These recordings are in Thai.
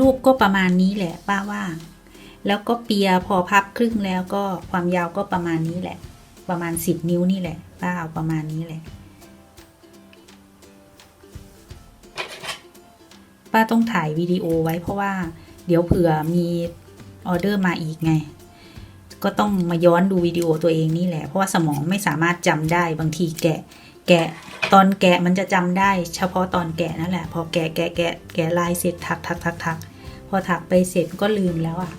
รูปก็ประมาณนี้แหละ ป้าว่า แล้วก็เปียพอพับครึ่งแล้วก็ความยาวก็ประมาณนี้แหละ ประมาณสิบนิ้วนี่แหละ ป้าเอาประมาณนี้แหละ ป้าต้องถ่ายวิดีโอไว้เพราะว่า เดี๋ยวเผื่อมีออเดอร์มาอีกไง ก็ต้องมาย้อนดูวิดีโอตัวเองนี่แหละ เพราะว่าสมองไม่สามารถจำได้บางทีแกะ แกะตอนแกะมันจะจำได้ เฉพาะตอนแกะนั่นแหละ พอแกะแกะแกะแกะลายเสร็จถักถักถักถักพอถักไปเสร็จก็ลืมแล้วอะ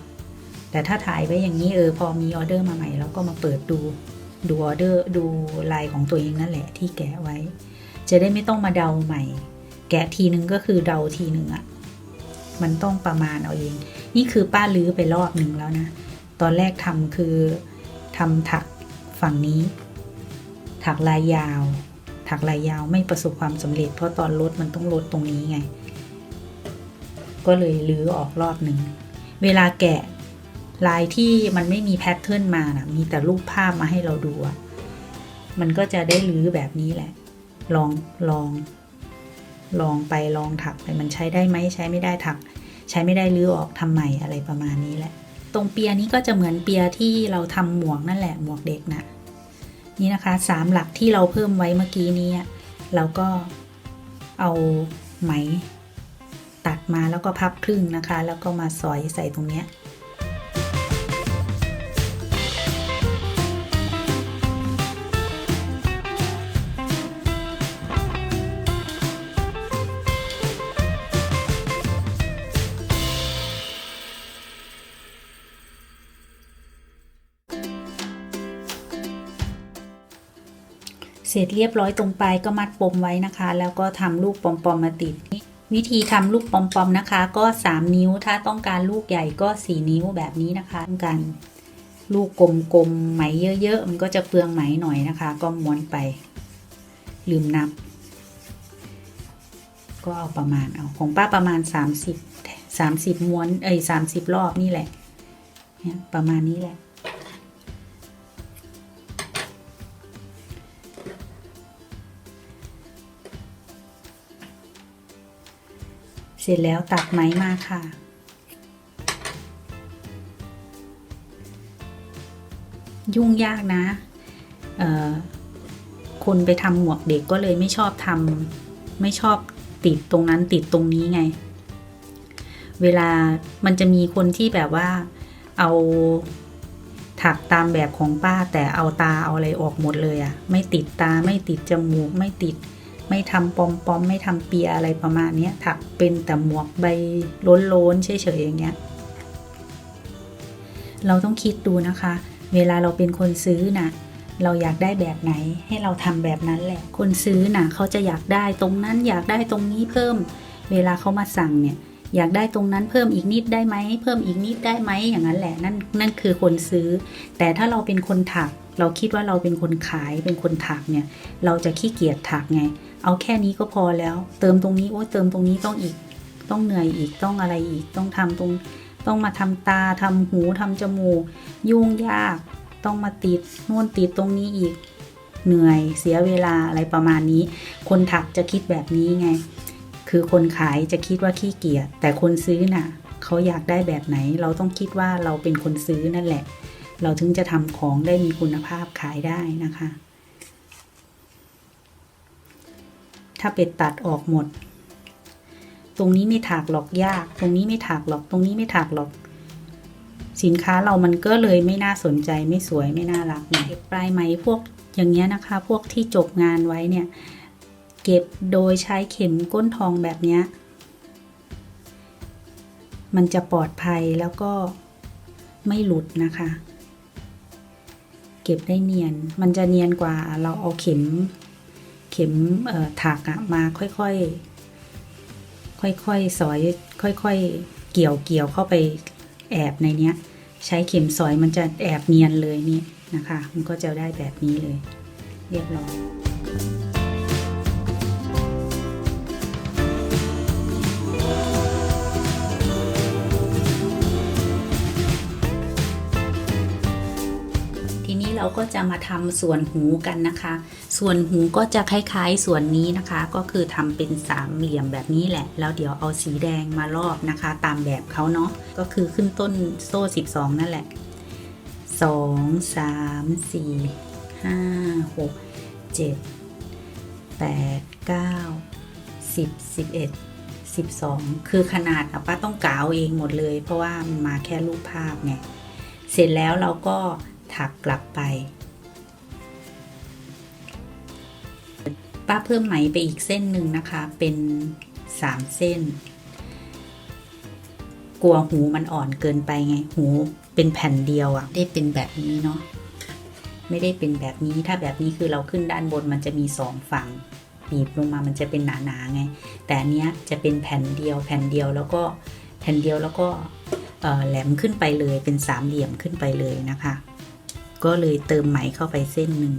แต่ถ้าถ่ายไว้อย่างนี้เออพอมีออเดอร์มาใหม่เราก็มาเปิดดูดูออเดอร์ดูลายของตัวเองนั่นแหละที่แกะไว้ จะได้ไม่ต้องมาเดาใหม่ แกะทีนึงก็คือเดาทีนึงอะมันต้องประมาณเอาเอง นี่คือป้าลื้อไปรอบหนึ่งแล้วนะ ตอนแรกทำคือทำถักฝั่งนี้ ถักลายยาว ถักลายยาวไม่ประสบความสำเร็จ เพราะตอนลดมันต้องลดตรงนี้ไง ก็เลยลื้อออกรอบหนึ่ง เวลาแกะลายที่มันไม่มีแพทเทิร์นมานะมีแต่รูปภาพมาให้เราดูอะมันก็จะได้ลื้อแบบนี้แหละ ลองลอง ลองไปลองถักไปมันใช้ได้ไหมใช้ไม่ได้ถัก ใช้ไม่ได้ลื้อออกทำใหม่อะไรประมาณนี้แหละ ตรงเปียนี้ก็จะเหมือนเปียที่เราทำหมวกนั่นแหละหมวกเด็กน่ะ นี่นะคะสามหลักที่เราเพิ่มไว้เมื่อกี้นี้เราก็เอาไหมตัดมาแล้วก็พับครึ่งนะคะ แล้วก็มาสอยใส่ตรงเนี้ย เสร็จเรียบร้อยตรงปลายก็มัดปมไว้นะคะ แล้วก็ทำลูกปอมๆมมาติด วิธีทำลูกปอมๆนะคะ ก็ 3 นิ้วถ้าต้องการลูกใหญ่ก็ 4 นิ้วแบบนี้นะคะต้องการลูกกลมๆไหมเยอะ ๆ มันก็จะเปลืองไหมหน่อยนะคะ ก็ม้วนไป ลืมนับ ก็เอาประมาณเอาของป้าประมาณ 30 30 ม้วนเอ้ย30 รอบนี่แหละเนี่ยประมาณนี้แหละ ร็จแล้วตัดไหมมาค่ะ ยุ่งยากนะคนไปทำหมวกเด็กก็เลยไม่ชอบทำไม่ชอบติดตรงนั้นติดตรงนี้ไง เวลามันจะมีคนที่แบบว่าเอาถักตามแบบของป้าแต่เอาตาเอาอะไรออกหมดเลยอะไม่ติดตาไม่ติดจมูกไม่ติด ไม่ทำปอมปอมไม่ทำเปียอะไรประมาณนี้ถักเป็นแต่หมวกใบล้นๆเฉยๆอย่างเงี้ย เราต้องคิดดูนะคะ เวลาเราเป็นคนซื้อนะเราอยากได้แบบไหนให้เราทำแบบนั้นแหละ คนซื้อน่ะเขาจะอยากได้ตรงนั้นอยากได้ตรงนี้เพิ่ม เวลาเขามาสั่งเนี่ย อยากได้ตรงนั้นเพิ่มอีกนิดได้ไหมเพิ่มอีกนิดได้ไหมอย่างนั้นแหละนั่นนั่นคือคนซื้อ แต่ถ้าเราเป็นคนถัก เราคิดว่าเราเป็นคนขายเป็นคนถักเนี่ย เราจะขี้เกียจถักไง เอาแค่นี้ก็พอแล้ว เติมตรงนี้โอ้เติมตรงนี้ต้องอีก ต้องเหนื่อยอีกต้องอะไรอีกต้องทำตรงต้องมาทำตาทำหูทำจมูกยุ่งยาก ต้องมาติดนู่นติดตรงนี้อีก เหนื่อยเสียเวลาอะไรประมาณนี้ คนถักจะคิดแบบนี้ไง คือคนขายจะคิดว่าขี้เกียจแต่คนซื้อน่ะเขาอยากได้แบบไหน เราต้องคิดว่าเราเป็นคนซื้อนั่นแหละ เราถึงจะทำของได้มีคุณภาพขายได้นะคะ ถ้าเป็ดตัดออกหมด ตรงนี้ไม่ถากหรอกยาก ตรงนี้ไม่ถากหรอก ตรงนี้ไม่ถากหรอกสินค้าเรามันก็เลยไม่น่าสนใจไม่สวยไม่น่ารักไงเก็บปลายไหมพวกอย่างเงี้ยนะคะ พวกที่จบงานไว้เนี่ย ก็บโดยใช้เข็มก้นทองแบบนี้ มันจะปลอดภัยแล้วก็ไม่หลุดนะคะ เก็บได้เนียน มันจะเนียนกว่าเราเอาเข็ม เข็มเอ่อถักอะมาค่อยๆ ค่อยๆ สอย ค่อยๆ เกี่ยวเกี่ยวเข้าไปแอบในเนี้ย ใช้เข็มสอยมันจะแอบเนียนเลยนี่นะคะ มันก็จะได้แบบนี้เลย เรียบร้อย เราก็จะมาทำส่วนหูกันนะคะ ส่วนหูก็จะคล้ายๆส่วนนี้นะคะ ก็คือทำเป็นสามเหลี่ยมแบบนี้แหละ แล้วเดี๋ยวเอาสีแดงมารอบนะคะ ตามแบบเขาเนาะก็คือขึ้นต้นโซ่ 12 นั่นแหละ 2 3 4 5 6 7 8 9 10 11 12 คือขนาดป้าต้องกาวเองหมดเลย เพราะว่ามันมาแค่รูปภาพไงเสร็จแล้วเราก็ ถักกลับไป ป้าเพิ่มไหมไปอีกเส้นหนึ่งนะคะ เป็น3เส้น กลัวหูมันอ่อนเกินไปไง หูเป็นแผ่นเดียวอะได้เป็นแบบนี้เนาะ ไม่ได้เป็นแบบนี้ ถ้าแบบนี้คือเราขึ้นด้านบนมันจะมีสองฝั่งบีบลงมามันจะเป็นหนาๆไง แต่อันเนี้ยจะเป็นแผ่นเดียว แผ่นเดียวแล้วก็แผ่นเดียวแล้วก็แหลมขึ้นไปเลยเป็นสามเหลี่ยมขึ้นไปเลยนะคะ ก็เลยเติมไหมเข้าไปเส้นหนึ่ง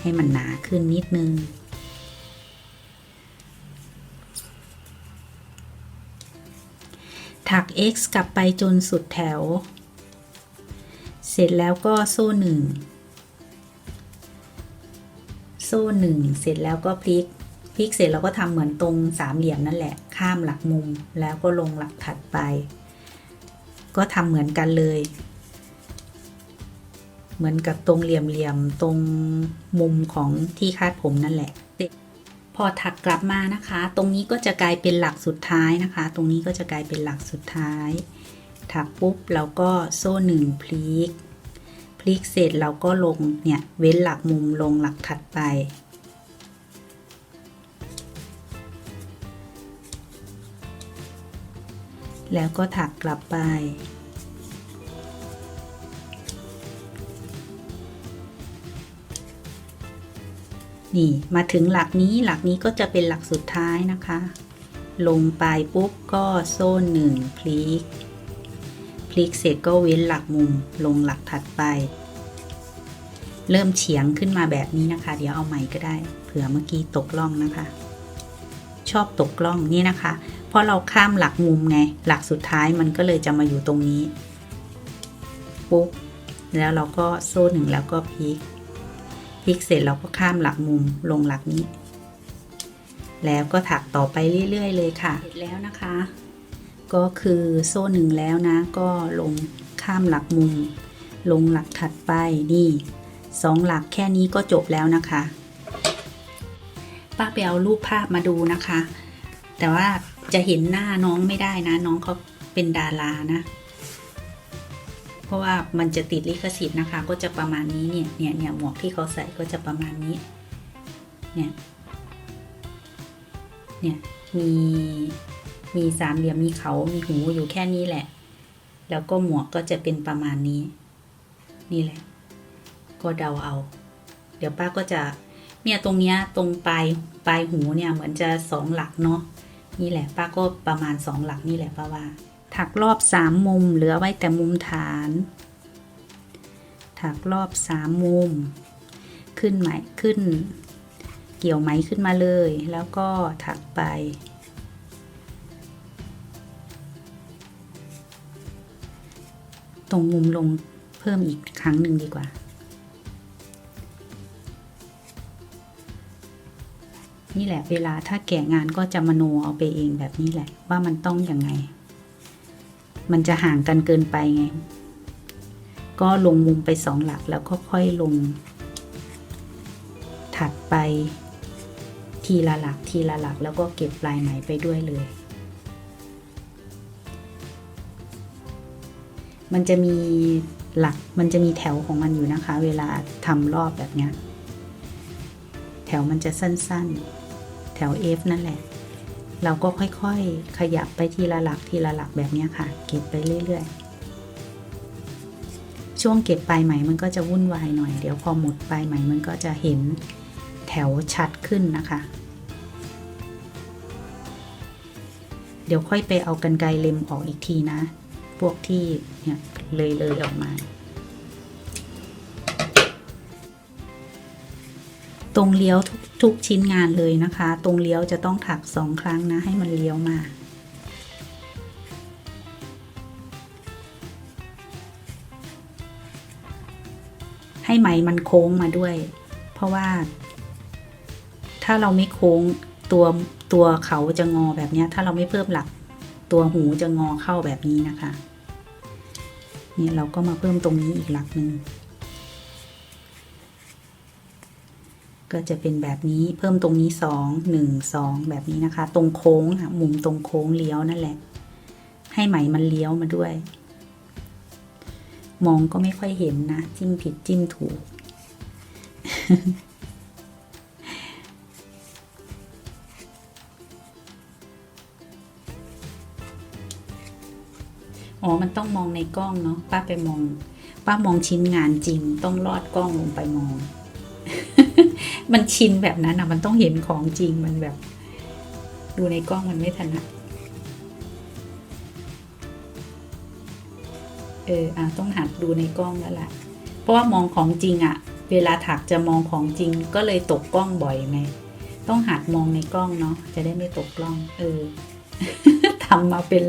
ให้มันหนาขึ้นนิดนึง ถัก x กลับไปจนสุดแถว เสร็จแล้วก็โซ่หนึ่งโซ่หนึ่งเสร็จแล้วก็พลิกพลิกเสร็จเราก็ทำเหมือนตรงสามเหลี่ยมนั่นแหละ ข้ามหลักมุมแล้วก็ลงหลักถัดไป ก็ทำเหมือนกันเลย เหมือนกับตรงเหลี่ยมๆตรงมุมของที่คาดผมนั่นแหละพอถักกลับมานะคะ ตรงนี้ก็จะกลายเป็นหลักสุดท้ายนะคะ ตรงนี้ก็จะกลายเป็นหลักสุดท้าย ถักปุ๊บเราก็โซ่หนึ่งพลิก พลิกเสร็จเราก็ลงเนี่ยเว้นหลักมุมลงหลักถัดไป แล้วก็ถักกลับไป นี่มาถึงหลักนี้หลักนี้ก็จะเป็นหลักสุดท้ายนะคะ ลงไปปุ๊บก็โซ่หนึ่งพลิก พลิกเสร็จก็เว้นหลักมุมลงหลักถัดไป เริ่มเฉียงขึ้นมาแบบนี้นะคะ เดี๋ยวเอาใหม่ก็ได้ เผื่อเมื่อกี้ตกล่องนะคะ ชอบตกล่องนี่นะคะ เพราะเราข้ามหลักมุมไง หลักสุดท้ายมันก็เลยจะมาอยู่ตรงนี้ ปุ๊บแล้วเราก็โซ่หนึ่งแล้วก็พลิก พลิกเสร็จเราก็ข้ามหลักมุมลงหลักนี้ แล้วก็ถักต่อไปเรื่อย ๆ เลยค่ะเสร็จแล้วนะคะ ก็คือโซ่หนึ่งแล้วนะ ก็ลงข้ามหลักมุม ลงหลักถัดไปนี่สองหลักแค่นี้ก็จบแล้วนะคะป้าไปเอารูปภาพมาดูนะคะ แต่ว่าจะเห็นหน้าน้องไม่ได้นะ น้องเขาเป็นดารานะเพ ราะว่ามันจะติดลิขสิทธิ์นะคะ ก็จะประมาณนี้เนี่ยเนี่ยเนี่ยหมวกที่เขาใส่ก็จะประมาณนี้ เนี่ย เนี่ยมีมีสามเหลี่ยมมีเขามีหูอยู่แค่นี้แหละ แล้วก็หมวกก็จะเป็นประมาณนี้ นี่แหละ ก็เดาเอา เดี๋ยวป้าก็จะเนี่ยตรงเนี้ยตรงปลายปลายหูเนี่ยเหมือนจะสองหลักเนาะนี่แหละ ป้าก็ประมาณสองหลักนี่แหละป้าว่า ถักรอบสามมุมเหลือไว้แต่มุมฐาน ถักรอบสามมุม ขึ้นไหมขึ้น เกี่ยวไหมขึ้นมาเลย แล้วก็ถักไป ตรงมุมลงเพิ่มอีกครั้งหนึ่งดีกว่านี่แหละเวลาถ้าแกะงานก็จะมโนเอาไปเองแบบนี้แหละว่ามันต้องอยังไง มันจะห่างกันเกินไปไง ก็ลงมุมไปสองหลักแล้วก็ค่อยลง ถัดไป ทีละหลักทีละหลักแล้วก็เก็บปลายไหมไปด้วยเลย มันจะมีหลักมันจะมีแถวของมันอยู่นะคะ เวลาทำรอบแบบเนี้ย แถวมันจะสั้นๆ แถว F นั่นแหละ เราก็ค่อยๆ ขยับไปทีละหลักทีละหลักแบบนี้ค่ะ เก็บไปเรื่อยๆ ช่วงเก็บปลายไหมมันก็จะวุ่นวายหน่อย เดี๋ยวพอหมดปลายไหมมันก็จะเห็นแถวชัดขึ้นนะคะ เดี๋ยวค่อยไปเอากันไกรเล็มออกอีกทีนะ พวกที่เนี่ยเลยเลยออกมา ตรงเลี้ยวทุกทุกชิ้นงานเลยนะคะ ตรงเลี้ยวจะต้องถักสองครั้งนะ ให้มันเลี้ยวมา ให้ไหมมันโค้งมาด้วย เพราะว่า ถ้าเราไม่โค้งตัวตัวเขาจะงอแบบนี้ถ้าเราไม่เพิ่มหลัก ตัวหูจะงอเข้าแบบนี้นะคะ เนี่ยเราก็มาเพิ่มตรงนี้อีกหลักหนึ่ง ก็จะเป็นแบบนี้เพิ่มตรงนี้สองหนึ่งสองแบบนี้นะคะ ตรงโค้งมุมตรงโค้งเลี้ยวนั่นแหละ ให้ไหมมันเลี้ยวมาด้วย มองก็ไม่ค่อยเห็นนะ จิ้มผิดจิ้มถูก อ๋อ มันต้องมองในกล้องเนาะป้าไปมอง ป้ามองชิ้นงานจริง ต้องลอดกล้องลงไปมอง มันชินแบบนั้นอะ มันต้องเห็นของจริงมันแบบ ดูในกล้องมันไม่ถนัดเอออะต้องหัดดูในกล้องแล้วล่ะ เพราะว่ามองของจริงอะ เวลาถักจะมองของจริงก็เลยตกกล้องบ่อยไงต้องหัดมองในกล้องเนาะจะได้ไม่ตกกล้อง เออทำมาเป็น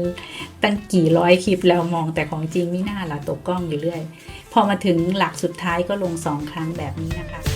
ตั้งกี่ร้อยคลิปแล้วมองแต่ของจริงไม่น่าละตกกล้องอยู่เรื่อย พอมาถึงหลักสุดท้ายก็ลงสองครั้งแบบนี้นะคะ